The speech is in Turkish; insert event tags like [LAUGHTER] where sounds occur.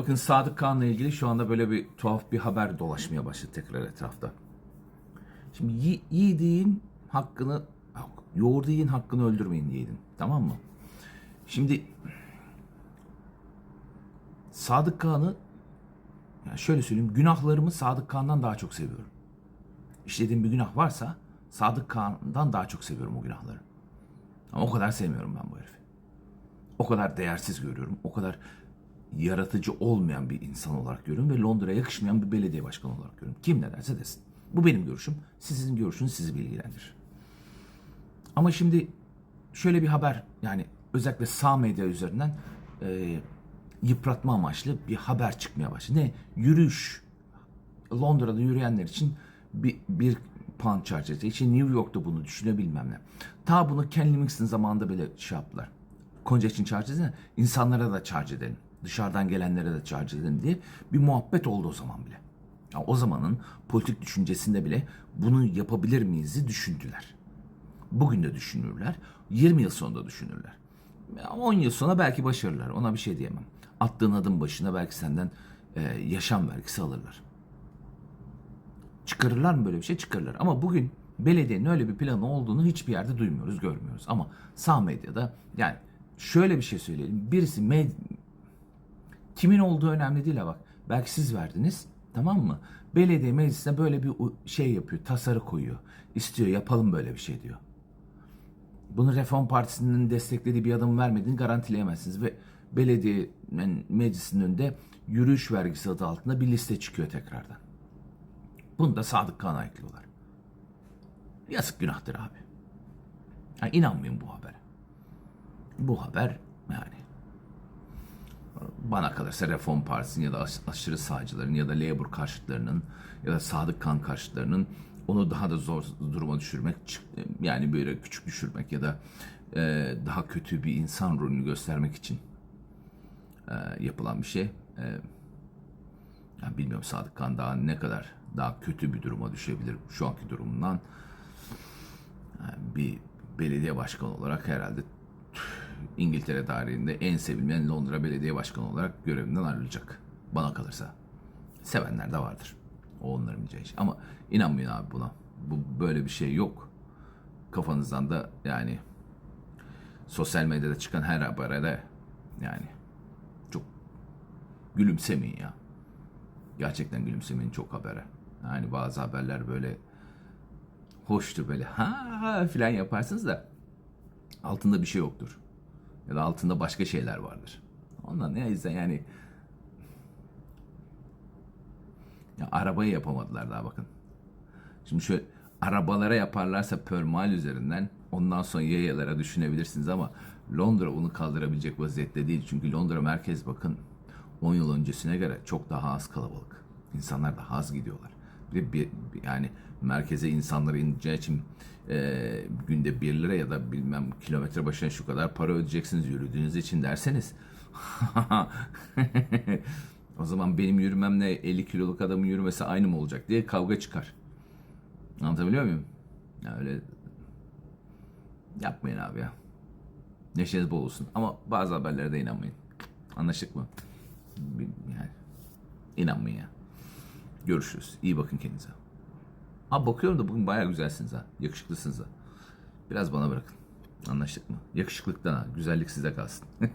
Bakın Sadık Kaan'la ilgili şu anda böyle bir tuhaf bir haber dolaşmaya başladı tekrar etrafta. Şimdi yi- yiğidin hakkını, yoğurdu hakkını öldürmeyin yiğidin. Tamam mı? Şimdi Sadık Kaan'ı yani şöyle söyleyeyim günahlarımı Sadık Kaan'dan daha çok seviyorum. İşlediğim bir günah varsa Sadık Kaan'dan daha çok seviyorum o günahları. Ama o kadar sevmiyorum ben bu herifi. O kadar değersiz görüyorum. O kadar yaratıcı olmayan bir insan olarak görüyorum ve Londra'ya yakışmayan bir belediye başkanı olarak görüyorum. Kim ne derse desin. Bu benim görüşüm. Sizin görüşünüz sizi bilgilendirir. Ama şimdi şöyle bir haber yani özellikle sağ medya üzerinden e, yıpratma amaçlı bir haber çıkmaya başladı. Ne? Yürüyüş. Londra'da yürüyenler için bir, bir pound charge edecek. New York'ta bunu düşünüyor bilmem ne. Ta bunu Ken Livingstone zamanında bile şey yaptılar. Congestion charge edin, insanlara da charge edelim. Dışarıdan gelenlere de charge edelim diye bir muhabbet oldu o zaman bile. Ya o zamanın politik düşüncesinde bile bunu yapabilir miyiz düşündüler. Bugün de düşünürler. 20 yıl sonra da düşünürler. 10 yıl sonra belki başarırlar. Ona bir şey diyemem. Attığın adım başına belki senden e, yaşam vergisi alırlar. Çıkarırlar mı böyle bir şey? Çıkarırlar. Ama bugün belediyenin öyle bir planı olduğunu hiçbir yerde duymuyoruz, görmüyoruz. Ama sağ medyada yani şöyle bir şey söyleyelim. Birisi med kimin olduğu önemli değil ha bak. Belki siz verdiniz. Tamam mı? Belediye meclisine böyle bir şey yapıyor, tasarı koyuyor. İstiyor, yapalım böyle bir şey diyor. Bunu Reform Partisi'nin desteklediği bir adamın vermediğini garantileyemezsiniz. Ve belediyenin meclisinin önünde yürüyüş vergisi adı altında bir liste çıkıyor tekrardan. Bunu da Sadık Kaan'a ekliyorlar. Yazık günahtır abi. Yani inanmayın bu habere. Bu haber yani bana kalırsa Reform Partisi'nin ya da aş- aşırı sağcıların ya da Labour karşıtlarının ya da Sadık Kan karşıtlarının onu daha da zor duruma düşürmek yani böyle küçük düşürmek ya da e, daha kötü bir insan rolünü göstermek için e, yapılan bir şey. E, yani bilmiyorum Sadık Kan daha ne kadar daha kötü bir duruma düşebilir şu anki durumundan. Yani bir belediye başkanı olarak herhalde İngiltere tarihinde en sevilmeyen Londra Belediye Başkanı olarak görevinden ayrılacak. Bana kalırsa. Sevenler de vardır. O onların bileceği iş. Ama inanmayın abi buna. Bu böyle bir şey yok. Kafanızdan da yani sosyal medyada çıkan her habere de yani çok gülümsemeyin ya. Gerçekten gülümsemeyin çok habere. Yani bazı haberler böyle hoştu böyle ha filan yaparsınız da altında bir şey yoktur. Ya da altında başka şeyler vardır. Ondan ne yüzden yani ya arabayı yapamadılar daha bakın. Şimdi şöyle arabalara yaparlarsa Pörmal üzerinden ondan sonra yayalara düşünebilirsiniz ama Londra bunu kaldırabilecek vaziyette değil. Çünkü Londra merkez bakın 10 yıl öncesine göre çok daha az kalabalık. İnsanlar daha az gidiyorlar. Bir bir, yani merkeze insanları ineceği için e, günde 1 lira ya da bilmem kilometre başına şu kadar para ödeyeceksiniz yürüdüğünüz için derseniz [LAUGHS] o zaman benim yürümemle 50 kiloluk adamın yürümesi aynı mı olacak diye kavga çıkar. Anlatabiliyor muyum? Ya öyle yapmayın abi ya. Neşeniz bol olsun. Ama bazı haberlere de inanmayın. Anlaştık mı? Yani inanmayın ya. Görüşürüz. İyi bakın kendinize. Ha bakıyorum da bugün bayağı güzelsiniz ha. Yakışıklısınız ha. Biraz bana bırakın. Anlaştık mı? Yakışıklıktan ha. Güzellik size kalsın. [LAUGHS]